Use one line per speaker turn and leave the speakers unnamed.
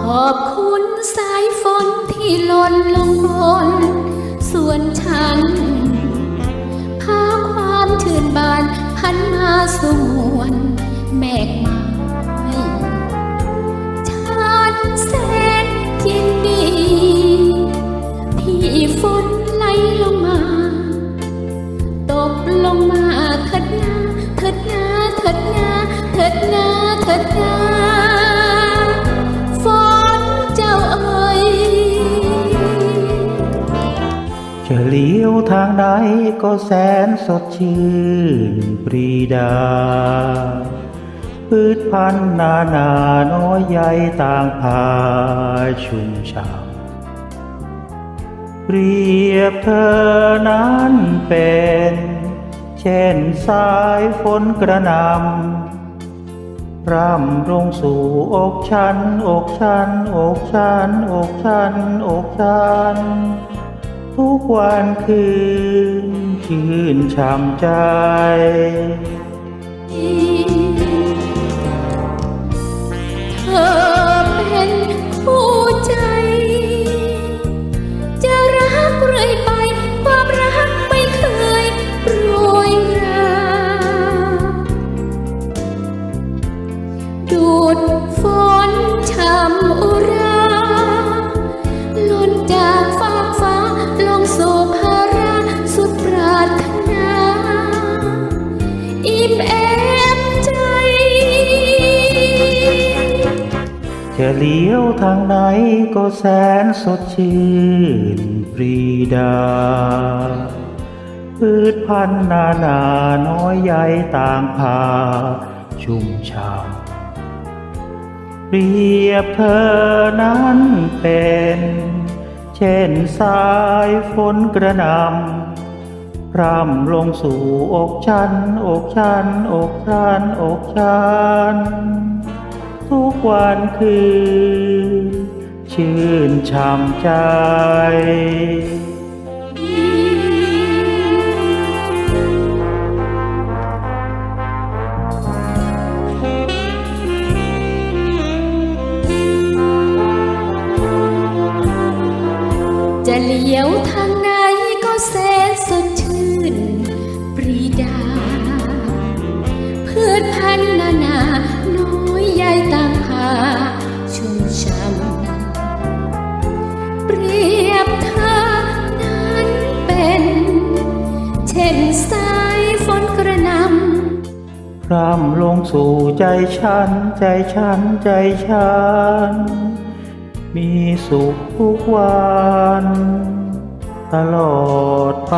ขอบคุณสายฝนที่หล่นลงบน ส่วนฉัน พาความชื่นบาน พันมาสู่ จะ
เลี้ยวทางใดก็แสนสดชื่นปรีดา พืชพันธุ์นานาน้อยใหญ่ต่างพาชุ่มช่ำเปรียบเธอนั้นเป็น เช่นสายฝนกระนำร่ำลงสู่อกฉัน อกฉัน อกฉัน อกฉัน อกฉัน ทุกวันคืนชื่นช่ำใจ
จะเลี้
ยวทางไหนก็แสนสดชื่นปรีดา พืชพันธุ์นานาน้อยใหญ่ต่างพา ชุ่มช่ำเปรียบเธอนั้นเป็น เช่นสายฝนกระนำพร่ำลงสู่อกฉัน อกฉัน อกฉัน อกฉัน ทุกวันคืน ชื่นช่ำใจ
จะเลี้ยวทางไหนก็แสนสดชื่น ปรีดา พืชพันธุ์นานา ต่างพาชุ่มช่ำเปรียบเธอนั้นเป็น เช่นสายฝนกระนำ
พร่ำลงสู่ใจฉัน ใจฉัน ใจฉัน มีสุขทุกวัน ตลอดไป